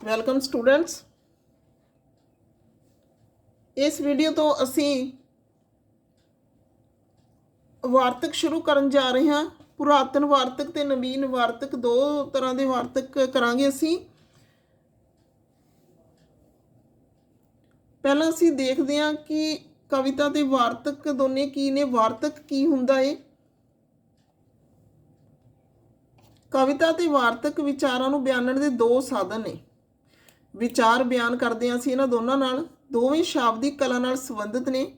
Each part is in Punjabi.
ਵੈਲਕਮ ਸਟੂਡੈਂਟਸ ਇਸ ਵੀਡੀਓ ਤੋਂ ਅਸੀਂ ਵਾਰਤਕ ਸ਼ੁਰੂ ਕਰਨ ਜਾ ਰਹੇ ਹਾਂ। ਪੁਰਾਤਨ ਵਾਰਤਕ ਤੇ ਨਵੀਨ ਵਾਰਤਕ ਦੋ ਤਰ੍ਹਾਂ ਦੇ ਵਾਰਤਕ ਕਰਾਂਗੇ ਅਸੀਂ। ਪਹਿਲਾਂ ਅਸੀਂ ਦੇਖਦੇ ਹਾਂ ਕਿ ਕਵਿਤਾ ਤੇ ਵਾਰਤਕ ਦੋਨੇ ਕੀ ਨੇ, ਵਾਰਤਕ ਕੀ ਹੁੰਦਾ ਏ। ਕਵਿਤਾ ਤੇ ਵਾਰਤਕ ਵਿਚਾਰਾਂ ਨੂੰ ਬਿਆਨਣ ਦੇ ਦੋ ਸਾਧਨ ਨੇ। ਵਿਚਾਰ ਬਿਆਨ ਕਰਦੇ ਹਾਂ ਅਸੀਂ ਇਹਨਾਂ ਦੋਨਾਂ ਨਾਲ। ਦੋਵੇਂ ਸ਼ਾਬਦਿਕ ਕਲਾ ਨਾਲ ਸੰਬੰਧਿਤ ਨੇ।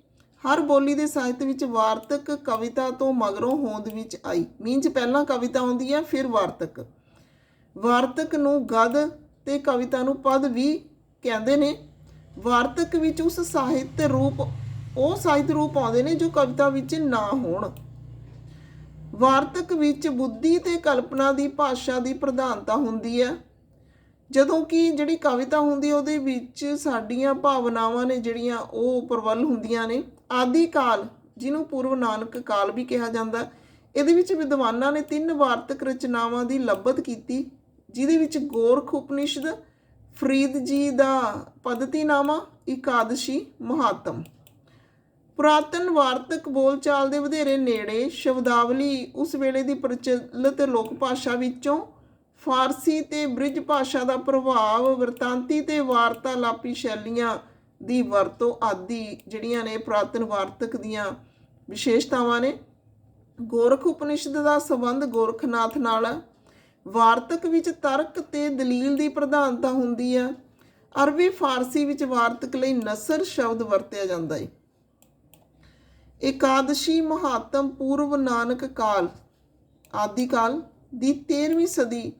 ਹਰ ਬੋਲੀ ਦੇ ਸਾਹਿਤ ਵਿੱਚ ਵਾਰਤਕ ਕਵਿਤਾ ਤੋਂ ਮਗਰੋਂ ਹੋਂਦ ਵਿੱਚ ਆਈ। ਮੀਨਜ਼ ਪਹਿਲਾਂ ਕਵਿਤਾ ਆਉਂਦੀ ਹੈ, ਫਿਰ ਵਾਰਤਕ। ਵਾਰਤਕ ਨੂੰ ਗਦ ਤੇ ਕਵਿਤਾ ਨੂੰ ਪਦ ਵੀ ਕਹਿੰਦੇ ਨੇ। ਵਾਰਤਕ ਵਿੱਚ ਉਸ ਸਾਹਿਤ ਰੂਪ, ਉਹ ਸਾਹਿਤ ਰੂਪ ਆਉਂਦੇ ਨੇ ਜੋ ਕਵਿਤਾ ਵਿੱਚ ਨਾ ਹੋਣ। ਵਾਰਤਕ ਵਿੱਚ ਬੁੱਧੀ ਤੇ ਕਲਪਨਾ ਦੀ ਭਾਸ਼ਾ ਦੀ ਪ੍ਰਧਾਨਤਾ ਹੁੰਦੀ ਹੈ। ਜਦੋਂ ਕਿ ਜਿਹੜੀ ਕਵਿਤਾ ਹੁੰਦੀ ਉਹਦੇ ਵਿੱਚ ਸਾਡੀਆਂ ਭਾਵਨਾਵਾਂ ਨੇ ਜਿਹੜੀਆਂ, ਉਹ ਪ੍ਰਬਲ ਹੁੰਦੀਆਂ ਨੇ। ਆਦਿ ਕਾਲ, ਜਿਹਨੂੰ ਪੂਰਵ ਨਾਨਕ ਕਾਲ ਵੀ ਕਿਹਾ ਜਾਂਦਾ ਇਹਦੇ ਵਿੱਚ ਵਿਦਵਾਨਾਂ ਨੇ ਤਿੰਨ ਵਾਰਤਕ ਰਚਨਾਵਾਂ ਦੀ ਲੱਭਤ ਕੀਤੀ, ਜਿਹਦੇ ਵਿੱਚ ਗੋਰਖ ਉਪਨਿਸ਼ਦ, ਫਰੀਦ ਜੀ ਦਾ ਪਦਤੀਨਾਮਾ, ਇਕਾਦਸ਼ੀ, ਮਹਾਤਮ। ਪੁਰਾਤਨ ਵਾਰਤਕ ਬੋਲਚਾਲ ਦੇ ਵਧੇਰੇ ਨੇੜੇ ਸ਼ਬਦਾਵਲੀ ਉਸ ਵੇਲੇ ਦੀ ਪ੍ਰਚਲਿਤ ਲੋਕ ਭਾਸ਼ਾ ਵਿੱਚੋਂ ਫਾਰਸੀ ਤੇ ਬ੍ਰਿਜ ਭਾਸ਼ਾ ਦਾ ਪ੍ਰਭਾਵ, ਵਰਤਾਂਤੀ ਤੇ ਵਾਰਤਾਲਾਪੀ ਸ਼ੈਲੀਆਂ ਦੀ ਵਰਤੋਂ ਆਦਿ ਜਿਹੜੀਆਂ ਨੇ ਪੁਰਾਤਨ ਵਾਰਤਕ ਦੀਆਂ ਵਿਸ਼ੇਸ਼ਤਾਵਾਂ ਨੇ। ਗੋਰਖ ਉਪਨਿਸ਼ਦ ਦਾ ਸੰਬੰਧ ਗੋਰਖਨਾਥ ਨਾਲ ਹੈ ਵਾਰਤਕ ਵਿੱਚ ਤਰਕ ਤੇ ਦਲੀਲ ਦੀ ਪ੍ਰਧਾਨਤਾ ਹੁੰਦੀ ਹੈ ਅਰਬੀ ਫਾਰਸੀ ਵਿੱਚ ਵਾਰਤਕ ਲਈ ਨਸਰ ਸ਼ਬਦ ਵਰਤਿਆ ਜਾਂਦਾ ਹੈ ਇਕਾਦਸ਼ੀ ਮਹਾਤਮ ਪੂਰਵ ਨਾਨਕ ਕਾਲ, ਆਦਿ ਕਾਲ ਦੀ 13ਵੀਂ ਸਦੀ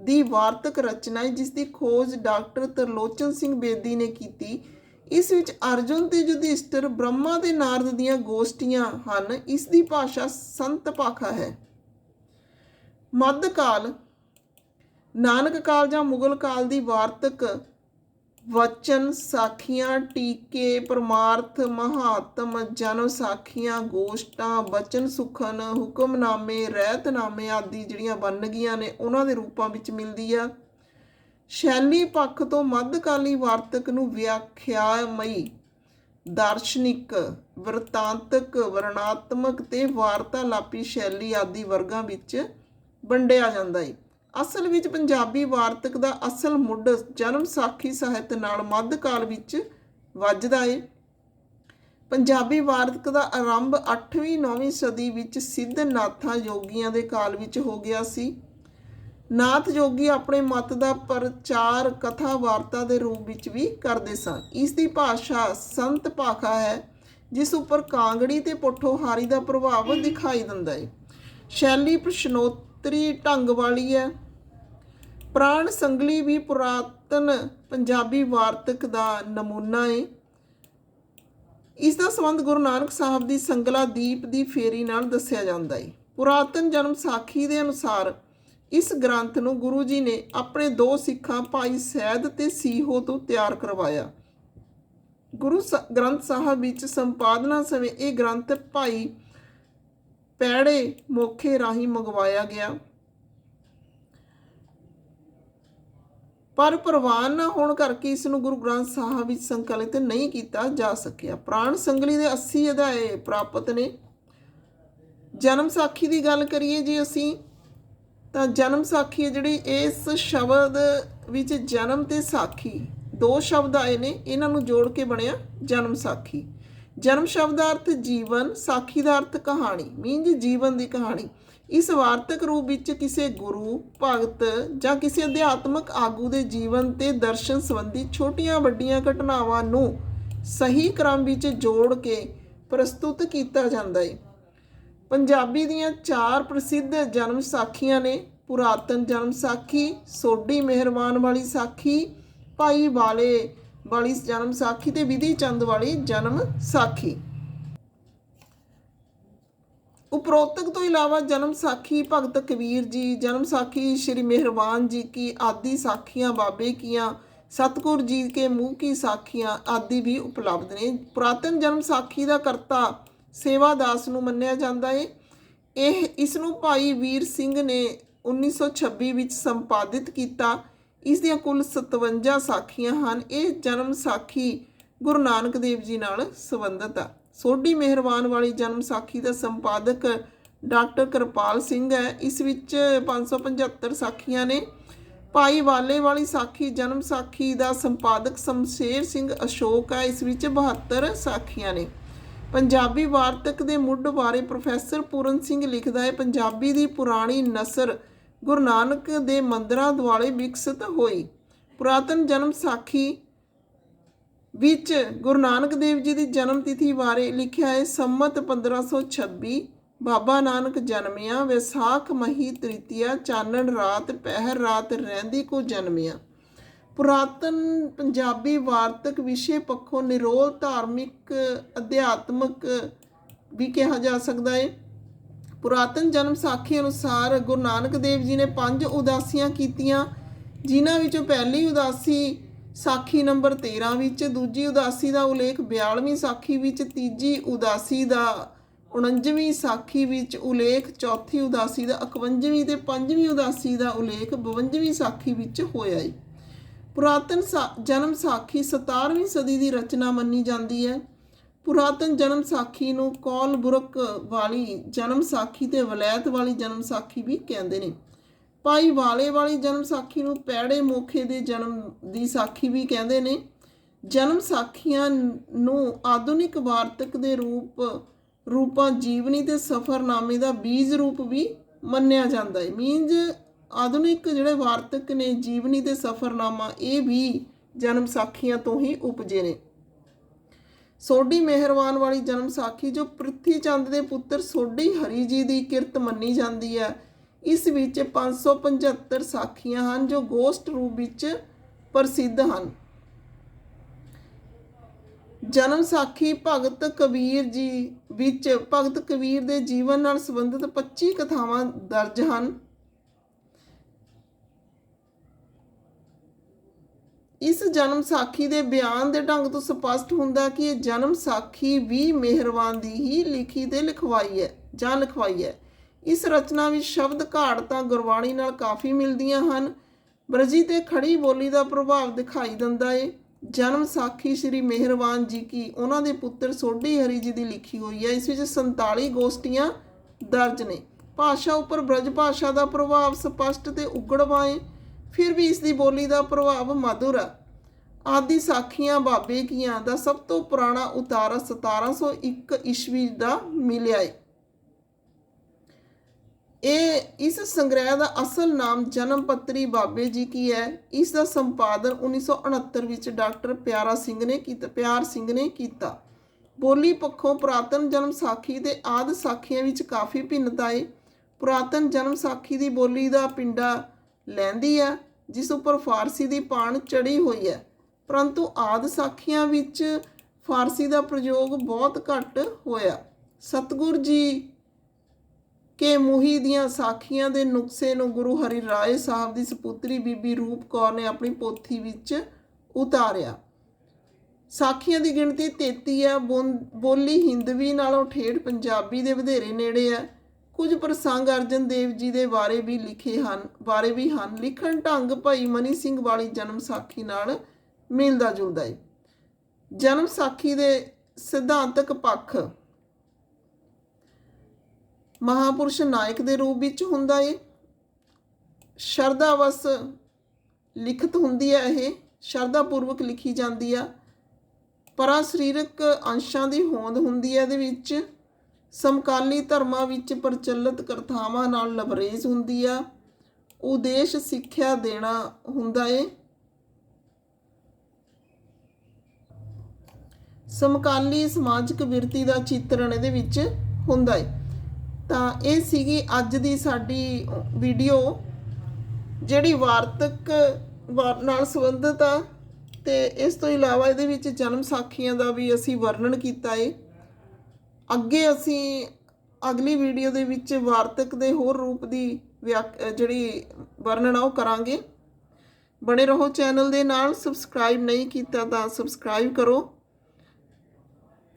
ਦੀ ਵਾਰਤਕ ਰਚਨਾ ਹੈ ਜਿਸ ਦੀ ਖੋਜ ਡਾਕਟਰ ਤਰਲੋਚਨ ਸਿੰਘ ਬੇਦੀ ਨੇ ਕੀਤੀ। ਇਸ ਵਿੱਚ ਅਰਜੁਨ ਤੇ ਯੁਧਿਸ਼ਟਰ ਬ੍ਰਹਮਾ ਤੇ ਨਾਰਦ ਦੀਆਂ ਗੋਸ਼ਟੀਆਂ ਹਨ। ਇਸ ਦੀ ਭਾਸ਼ਾ ਸੰਤ ਭਾਖਾ ਹੈ। ਮੱਧ ਕਾਲ ਨਾਨਕ ਕਾਲ ਜਾਂ ਮੁਗਲ ਕਾਲ ਦੀ ਵਾਰਤਕ ਵਚਨ ਸਾਖੀਆਂ, ਟੀਕੇ, ਪਰਮਾਰਥ, ਮਹਾਤਮ ਜਨਮ ਸਾਖੀਆਂ, ਗੋਸ਼ਟਾਂ ਬਚਨ ਸੁਖਨ, ਹੁਕਮਨਾਮੇ, ਰਹਿਤਨਾਮੇ ਆਦਿ ਜਿਹੜੀਆਂ ਬਣ ਗਈਆਂ ਨੇ, ਉਹਨਾਂ ਦੇ ਰੂਪਾਂ ਵਿੱਚ ਮਿਲਦੀ ਆ। ਸ਼ੈਲੀ ਪੱਖ ਤੋਂ ਮੱਧਕਾਲੀ ਵਾਰਤਕ ਨੂੰ ਵਿਆਖਿਆਮਈ, ਦਾਰਸ਼ਨਿਕ, ਵਰਤਾਂਤਕ, ਵਰਣਾਤਮਕ ਤੇ ਵਾਰਤਾਲਾਪੀ ਸ਼ੈਲੀ ਆਦਿ ਵਰਗਾਂ ਵਿੱਚ ਵੰਡਿਆ ਜਾਂਦਾ ਹੈ ਅਸਲ ਵਿੱਚ ਪੰਜਾਬੀ ਵਾਰਤਕ ਦਾ ਅਸਲ ਮੁੱਢ ਜਨਮ ਸਾਖੀ ਸਾਹਿਤ ਨਾਲ ਮੱਧਕਾਲ ਵਿੱਚ ਵੱਜਦਾ ਏ। ਪੰਜਾਬੀ ਵਾਰਤਕ ਦਾ ਆਰੰਭ 8ਵੀਂ 9ਵੀਂ ਸਦੀ ਵਿੱਚ ਸਿੱਧ ਨਾਥਾਂ ਯੋਗੀਆਂ ਦੇ ਕਾਲ ਵਿੱਚ ਹੋ ਗਿਆ ਸੀ। ਨਾਥ ਯੋਗੀ ਆਪਣੇ ਮਤ ਦਾ ਪ੍ਰਚਾਰ ਕਥਾ ਵਾਰਤਾ ਦੇ ਰੂਪ ਵਿੱਚ ਵੀ ਕਰਦੇ ਸਨ। ਇਸ ਦੀ ਭਾਸ਼ਾ ਸੰਤ ਭਾਖਾ ਹੈ, ਜਿਸ ਉੱਪਰ ਕਾਂਗੜੀ ਤੇ ਪੋਠੋਹਾਰੀ ਦਾ ਪ੍ਰਭਾਵ ਦਿਖਾਈ ਦਿੰਦਾ ਹੈ ਸ਼ੈਲੀ ਉੱਤਰੀ ਢੰਗ ਵਾਲੀ ਹੈ। ਪ੍ਰਾਣ ਸੰਗਲੀ ਵੀ ਪੁਰਾਤਨ ਪੰਜਾਬੀ ਵਾਰਤਕ ਦਾ ਨਮੂਨਾ ਹੈ ਇਸ ਦਾ ਸੰਬੰਧ ਗੁਰੂ ਨਾਨਕ ਸਾਹਿਬ ਦੀ ਸੰਗਲਾ ਦੀਪ ਦੀ ਫੇਰੀ ਨਾਲ ਦੱਸਿਆ ਜਾਂਦਾ ਹੈ ਪੁਰਾਤਨ ਜਨਮ ਸਾਖੀ ਦੇ ਅਨੁਸਾਰ ਇਸ ਗ੍ਰੰਥ ਨੂੰ ਗੁਰੂ ਜੀ ਨੇ ਆਪਣੇ ਦੋ ਸਿੱਖਾਂ ਭਾਈ ਸੈਦ ਤੇ ਸੀਹੋ ਤੋਂ ਤਿਆਰ ਕਰਵਾਇਆ। ਗੁਰੂ ਸ- ਗ੍ਰੰਥ ਸਾਹਿਬ ਵਿੱਚ ਸੰਪਾਦਨਾ ਸਮੇਂ ਇਹ ਗ੍ਰੰਥ ਭਾਈ ਪੈੜੇ ਮੋਖੇ ਰਾਹੀਂ ਮੰਗਵਾਇਆ ਗਿਆ। ਪਰ ਪ੍ਰਵਾਨ ਨਾ ਹੋਣ ਕਰਕੇ ਇਸ ਨੂੰ ਗੁਰੂ ਗ੍ਰੰਥ ਸਾਹਿਬ ਵਿੱਚ ਸੰਕਲਿਤ ਨਹੀਂ ਕੀਤਾ ਜਾ ਸਕਿਆ। ਪ੍ਰਾਣ ਸੰਗਲੀ ਦੇ 80 ਅਧਿਆਏ ਪ੍ਰਾਪਤ ਨੇ। ਜਨਮ ਸਾਖੀ ਦੀ ਗੱਲ ਕਰੀਏ ਜੀ ਅਸੀਂ, ਤਾਂ ਜਨਮ ਸਾਖੀ ਹੈ ਜਿਹੜੀ ਇਸ ਸ਼ਬਦ ਵਿੱਚ ਜਨਮ ਤੇ ਸਾਖੀ, ਦੋ ਸ਼ਬਦ ਆਏ ਨੇ, ਇਹਨਾਂ ਨੂੰ ਜੋੜ ਕੇ ਬਣਿਆ ਜਨਮ ਸਾਖੀ। ਜਨਮ ਸ਼ਬਦ ਦਾ ਅਰਥ ਜੀਵਨ, ਸਾਖੀ ਦਾ ਅਰਥ ਕਹਾਣੀ, ਮੀਨਜ ਜੀਵਨ ਦੀ ਕਹਾਣੀ। ਇਸ ਵਾਰਤਕ ਰੂਪ ਵਿੱਚ ਕਿਸੇ ਗੁਰੂ, ਭਗਤ ਜਾਂ ਕਿਸੇ ਅਧਿਆਤਮਕ ਆਗੂ ਦੇ ਜੀਵਨ ਤੇ ਦਰਸ਼ਨ ਸੰਬੰਧੀ ਛੋਟੀਆਂ ਵੱਡੀਆਂ ਘਟਨਾਵਾਂ ਨੂੰ ਸਹੀ ਕ੍ਰਮ ਵਿੱਚ ਜੋੜ ਕੇ ਪ੍ਰਸਤੁਤ ਕੀਤਾ ਜਾਂਦਾ ਹੈ ਪੰਜਾਬੀ ਦੀਆਂ ਚਾਰ ਪ੍ਰਸਿੱਧ ਜਨਮ ਸਾਖੀਆਂ ਨੇ ਪੁਰਾਤਨ ਜਨਮ ਸਾਖੀ, ਸੋਢੀ ਮਿਹਰਬਾਨ ਵਾਲੀ ਸਾਖੀ, ਭਾਈ ਵਾਲੇ ਵਾਲੀ ਜਨਮ ਸਾਖੀ ਤੇ ਵਿਧੀ ਚੰਦ ਵਾਲੀ ਜਨਮ ਸਾਖੀ। ਉਪਰੋਕਤ ਤੋਂ ਇਲਾਵਾ ਜਨਮ ਸਾਖੀ ਭਗਤ ਕਬੀਰ ਜੀ, ਜਨਮ ਸਾਖੀ ਸ਼੍ਰੀ ਮਿਹਰਬਾਨ ਜੀ ਕੀ ਆਦਿ ਸਾਖੀਆਂ, ਬਾਬੇ ਕੀਆਂ, ਸਤਗੁਰ ਜੀ ਕੇ ਮੂੰਹ ਕੀ ਸਾਖੀਆਂ ਆਦਿ ਵੀ ਉਪਲਬਧ ਨੇ। ਪੁਰਾਤਨ ਜਨਮ ਸਾਖੀ ਦਾ ਕਰਤਾ ਸੇਵਾਦਾਸ ਨੂੰ ਮੰਨਿਆ ਜਾਂਦਾ ਹੈ ਇਹ ਇਸ ਨੂੰ ਭਾਈ ਵੀਰ ਸਿੰਘ ਨੇ 1926 ਵਿੱਚ ਸੰਪਾਦਿਤ ਕੀਤਾ। ਇਸ ਦੀਆਂ ਕੁੱਲ 57 ਸਾਖੀਆਂ ਹਨ। ਇਹ ਜਨਮ ਸਾਖੀ ਗੁਰੂ ਨਾਨਕ ਦੇਵ ਜੀ ਨਾਲ ਸੰਬੰਧਿਤ ਆ। ਸੋਢੀ ਮਿਹਰਬਾਨ ਵਾਲੀ ਜਨਮ ਸਾਖੀ ਦਾ ਸੰਪਾਦਕ ਡਾਕਟਰ ਕਿਰਪਾਲ ਸਿੰਘ ਹੈ। ਇਸ ਵਿੱਚ 575 ਸਾਖੀਆਂ ਨੇ। ਭਾਈ ਵਾਲੇ ਵਾਲੀ ਸਾਖੀ ਜਨਮ ਸਾਖੀ ਦਾ ਸੰਪਾਦਕ ਸ਼ਮਸ਼ੇਰ ਸਿੰਘ ਅਸ਼ੋਕ ਹੈ। ਇਸ ਵਿੱਚ 72 ਸਾਖੀਆਂ ਨੇ। ਪੰਜਾਬੀ ਵਾਰਤਕ ਦੇ ਮੁੱਢ ਬਾਰੇ ਪ੍ਰੋਫੈਸਰ ਪੂਰਨ ਸਿੰਘ ਲਿਖਦਾ ਹੈ, ਪੰਜਾਬੀ ਦੀ ਪੁਰਾਣੀ ਨਸਰ ਗੁਰੂ ਨਾਨਕ ਦੇ ਮੰਦਰਾਂ ਦੁਆਲੇ ਵਿਕਸਿਤ ਹੋਈ। ਪੁਰਾਤਨ ਜਨਮ ਸਾਖੀ ਵਿੱਚ ਗੁਰੂ ਨਾਨਕ ਦੇਵ ਜੀ ਦੀ ਜਨਮ ਤਿਥੀ ਬਾਰੇ ਲਿਖਿਆ ਹੈ, ਸੰਮਤ 1526 ਬਾਬਾ ਨਾਨਕ ਜਨਮਿਆ, ਵਿਸਾਖ ਮਹੀ ਤ੍ਰਿਤੀਆ, ਚਾਨਣ ਰਾਤ, ਪਹਿਰ ਰਾਤ ਰਹਿੰਦੀ ਕੋ ਜਨਮਿਆ। ਪੁਰਾਤਨ ਪੰਜਾਬੀ ਵਾਰਤਕ ਵਿਸ਼ੇ ਪੱਖੋਂ ਨਿਰੋਲ ਧਾਰਮਿਕ ਅਧਿਆਤਮਕ ਵੀ ਕਿਹਾ ਜਾ ਸਕਦਾ ਹੈ। ਪੁਰਾਤਨ ਜਨਮ ਸਾਖੀ ਅਨੁਸਾਰ ਗੁਰੂ ਨਾਨਕ ਦੇਵ ਜੀ ਨੇ ਪੰਜ ਉਦਾਸੀਆਂ ਕੀਤੀਆਂ, ਜਿਨ੍ਹਾਂ ਵਿੱਚੋਂ ਪਹਿਲੀ ਉਦਾਸੀ ਸਾਖੀ ਨੰਬਰ 13 ਵਿੱਚ, ਦੂਜੀ ਉਦਾਸੀ ਦਾ ਉਲੇਖ 42ਵੀਂ ਸਾਖੀ ਵਿੱਚ, ਤੀਜੀ ਉਦਾਸੀ ਦਾ 49ਵੀਂ ਸਾਖੀ ਵਿੱਚ ਉਲੇਖ, ਚੌਥੀ ਉਦਾਸੀ ਦਾ 51ਵੀਂ ਤੇ ਪੰਜਵੀਂ ਉਦਾਸੀ ਦਾ ਉਲੇਖ 52ਵੀਂ ਸਾਖੀ ਵਿੱਚ ਹੋਇਆ ਹੈ ਪੁਰਾਤਨ ਸਾ- ਜਨਮ ਸਾਖੀ 17ਵੀਂ ਸਦੀ ਦੀ ਰਚਨਾ ਮੰਨੀ ਜਾਂਦੀ ਹੈ। ਪੁਰਾਤਨ ਜਨਮ ਸਾਖੀ ਨੂੰ ਕੌਲਬੁਰਕ ਵਾਲੀ ਜਨਮ ਸਾਖੀ ਤੇ ਵਲੈਤ ਵਾਲੀ ਜਨਮ ਸਾਖੀ ਵੀ ਕਹਿੰਦੇ ਨੇ। ਭਾਈ ਵਾਲੇ ਵਾਲੀ ਜਨਮ ਸਾਖੀ ਨੂੰ ਪੈੜੇ ਮੋਖੇ ਦੇ ਜਨਮ ਦੀ ਸਾਖੀ ਵੀ ਕਹਿੰਦੇ ਨੇ। ਜਨਮ ਸਾਖੀਆਂ ਨੂੰ ਆਧੁਨਿਕ ਵਾਰਤਕ ਦੇ ਰੂਪ, ਰੂਪਾਂ ਜੀਵਨੀ ਤੇ ਸਫਰਨਾਮੇ ਦਾ ਬੀਜ ਰੂਪ ਵੀ ਮੰਨਿਆ ਜਾਂਦਾ ਹੈ। ਮੀਨਜ਼ ਆਧੁਨਿਕ ਜਿਹੜੇ ਵਾਰਤਕ ਨੇ ਜੀਵਨੀ ਤੇ ਸਫਰਨਾਮਾ, ਇਹ ਵੀ ਜਨਮ ਸਾਖੀਆਂ ਤੋਂ ਹੀ ਉਪਜੇ ਨੇ। ਸੋਢੀ ਮਿਹਰਵਾਨ ਵਾਲੀ ਜਨਮ ਸਾਖੀ, ਜੋ ਪ੍ਰਿਥੀ ਚੰਦ ਦੇ ਪੁੱਤਰ ਸੋਢੀ ਹਰੀ ਜੀ ਦੀ ਕਿਰਤ ਮੰਨੀ ਜਾਂਦੀ ਹੈ। ਇਸ ਵਿੱਚ 575 ਸਾਖੀਆਂ ਹਨ, ਜੋ ਗੋਸਟ ਰੂਪ ਵਿੱਚ ਪ੍ਰਸਿੱਧ ਹਨ। ਜਨਮ ਸਾਖੀ ਭਗਤ ਕਬੀਰ ਜੀ ਵਿੱਚ, ਭਗਤ ਕਬੀਰ ਦੇ ਜੀਵਨ ਨਾਲ ਸੰਬੰਧਿਤ 25 ਕਥਾਵਾਂ ਦਰਜ ਹਨ। ਇਸ ਜਨਮ ਸਾਖੀ ਦੇ ਬਿਆਨ ਦੇ ਢੰਗ ਤੋਂ ਸਪਸ਼ਟ ਹੁੰਦਾ ਕਿ ਇਹ ਜਨਮ ਸਾਖੀ ਵੀ ਮਿਹਰਬਾਨ ਦੀ ਹੀ ਲਿਖੀ ਤੇ ਲਿਖਵਾਈ ਹੈ, ਜਾਂ ਲਿਖਵਾਈ ਹੈ। ਇਸ ਰਚਨਾ ਵਿੱਚ ਸ਼ਬਦ ਘਾੜਤਾਂ ਗੁਰਬਾਣੀ ਨਾਲ ਕਾਫੀ ਮਿਲਦੀਆਂ ਹਨ। ਬ੍ਰਜੀ ਤੇ ਖੜੀ ਬੋਲੀ ਦਾ ਪ੍ਰਭਾਵ ਦਿਖਾਈ ਦਿੰਦਾ ਏ। ਜਨਮ ਸਾਖੀ ਸ੍ਰੀ ਮਿਹਰਬਾਨ ਜੀ ਕੀ ਉਹਨਾਂ ਦੇ ਪੁੱਤਰ ਸੋਢੀ ਹਰੀ ਜੀ ਦੀ ਲਿਖੀ ਹੋਈ ਹੈ। ਇਸ ਵਿੱਚ 47 ਗੋਸ਼ਟੀਆਂ ਦਰਜ ਨੇ। ਭਾਸ਼ਾ ਉੱਪਰ ਬ੍ਰਜ ਭਾਸ਼ਾ ਦਾ ਪ੍ਰਭਾਵ ਸਪਸ਼ਟ ਤੇ ਉਗੜਵਾ ਏ। ਫਿਰ ਵੀ ਇਸ ਦੀ ਬੋਲੀ ਦਾ ਪ੍ਰਭਾਵ ਮਧੁਰ ਹੈ ਆਦਿ ਸਾਖੀਆਂ ਬਾਬੇ ਕੀਆਂ ਦਾ ਸਭ ਤੋਂ ਪੁਰਾਣਾ ਉਤਾਰਾ 1701 ਈਸਵੀ ਦਾ ਮਿਲਿਆ ਏ। ਇਹ ਇਸ ਸੰਗ੍ਰਹਿ ਦਾ ਅਸਲ ਨਾਮ ਜਨਮ ਪੱਤਰੀ ਬਾਬੇ ਜੀ ਕੀ ਹੈ? ਇਸ ਦਾ ਸੰਪਾਦਨ 1969 ਵਿੱਚ ਡਾਕਟਰ ਪਿਆਰਾ ਸਿੰਘ ਨੇ ਕੀਤਾ, ਪਿਆਰ ਸਿੰਘ ਨੇ ਕੀਤਾ। ਬੋਲੀ ਪੱਖੋਂ ਪੁਰਾਤਨ ਜਨਮ ਸਾਖੀ ਤੇ ਆਦ ਸਾਖੀਆਂ ਵਿੱਚ ਕਾਫੀ ਭਿੰਨਤਾ ਹੈ ਪੁਰਾਤਨ ਜਨਮ ਸਾਖੀ ਦੀ ਬੋਲੀ ਦਾ ਪਿੰਡਾ ਲੈਂਦੀ ਹੈ ਜਿਸ ਉੱਪਰ ਫਾਰਸੀ ਦੀ ਪਾਣ ਚੜੀ ਹੋਈ ਹੈ। ਪਰੰਤੂ ਆਦ ਸਾਖੀਆਂ ਵਿੱਚ ਫਾਰਸੀ ਦਾ ਪ੍ਰਯੋਗ ਬਹੁਤ ਘੱਟ ਹੋਇਆ। ਸਤਗੁਰ ਜੀ ਕੇ ਮੁਹੀ ਦੀਆਂ ਸਾਖੀਆਂ ਦੇ ਨੁਕਸੇ ਨੂੰ ਗੁਰੂ ਹਰੀ ਰਾਏ ਸਾਹਿਬ ਦੀ ਸੁਪੁੱਤਰੀ ਬੀਬੀ ਰੂਪ ਕੌਰ ਨੇ ਆਪਣੀ ਪੋਥੀ ਵਿੱਚ ਉਤਾਰਿਆ। ਸਾਖੀਆਂ ਦੀ ਗਿਣਤੀ 33 ਹੈ ਬੋਲ- ਬੋਲੀ ਹਿੰਦਵੀ ਨਾਲੋਂ ਠੇਠ ਪੰਜਾਬੀ ਦੇ ਵਧੇਰੇ ਨੇੜੇ ਹੈ। ਕੁਝ ਪ੍ਰਸੰਗ ਅਰਜਨ ਦੇਵ ਜੀ ਦੇ ਬਾਰੇ ਵੀ ਲਿਖੇ ਹਨ, ਬਾਰੇ ਵੀ ਹਨ। ਲਿਖਣ ਢੰਗ ਭਾਈ ਮਨੀ ਸਿੰਘ ਵਾਲੀ ਜਨਮ ਸਾਖੀ ਨਾਲ ਮਿਲਦਾ ਜੁਲਦਾ ਹੈ ਜਨਮ ਸਾਖੀ ਦੇ ਸਿਧਾਂਤਕ ਪੱਖ ਮਹਾਪੁਰਸ਼ ਨਾਇਕ ਦੇ ਰੂਪ ਵਿੱਚ ਹੁੰਦਾ ਏ। ਸ਼ਰਧਾਵਸ ਲਿਖਤ ਹੁੰਦੀ ਹੈ ਇਹ ਸ਼ਰਧਾ ਪੂਰਵਕ ਲਿਖੀ ਜਾਂਦੀ ਆ। ਪਰਾ ਸਰੀਰਕ ਅੰਸ਼ਾਂ ਦੀ ਹੋਂਦ ਹੁੰਦੀ ਹੈ ਇਹਦੇ ਵਿੱਚ। ਸਮਕਾਲੀ ਧਰਮਾਂ ਵਿੱਚ ਪ੍ਰਚਲਿਤ ਕਥਾਵਾਂ ਨਾਲ ਲਬਰੇਜ਼ ਹੁੰਦੀ ਆ। ਉਦੇਸ਼ ਸਿੱਖਿਆ ਦੇਣਾ ਹੁੰਦਾ ਏ। ਸਮਕਾਲੀ ਸਮਾਜਿਕ ਵਿਰਤੀ ਦਾ ਚਿੱਤਰਣ ਇਹਦੇ ਵਿੱਚ ਹੁੰਦਾ ਏ। ਤਾਂ ਇਹ ਸੀਗੀ ਅੱਜ ਦੀ ਸਾਡੀ ਵੀਡੀਓ, ਜਿਹੜੀ ਵਾਰਤਕ ਵਾਰ- ਨਾਲ ਸੰਬੰਧਿਤ ਆ। ਤੇ ਇਸ ਤੋਂ ਇਲਾਵਾ ਇਹਦੇ ਵਿੱਚ ਜਨਮ ਸਾਖੀਆਂ ਦਾ ਵੀ ਅਸੀਂ ਵਰਣਨ ਕੀਤਾ ਏ। ਅੱਗੇ ਅਸੀਂ ਅਗਲੀ ਵੀਡੀਓ ਦੇ ਵਿੱਚ ਵਾਰਤਕ ਦੇ ਹੋਰ ਰੂਪ ਦੀ ਵਿਆਖ- ਜਿਹੜੀ ਵਰਣਨ ਆ ਉਹ ਕਰਾਂਗੇ। ਬਣੇ ਰਹੋ ਚੈਨਲ ਦੇ ਨਾਲ। ਸਬਸਕ੍ਰਾਈਬ ਨਹੀਂ ਕੀਤਾ ਤਾਂ ਸਬਸਕ੍ਰਾਈਬ ਕਰੋ।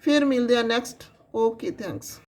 ਫਿਰ ਮਿਲਦੇ ਆ ਨੈਕਸਟ ਓਕੇ ਥੈਂਕਸ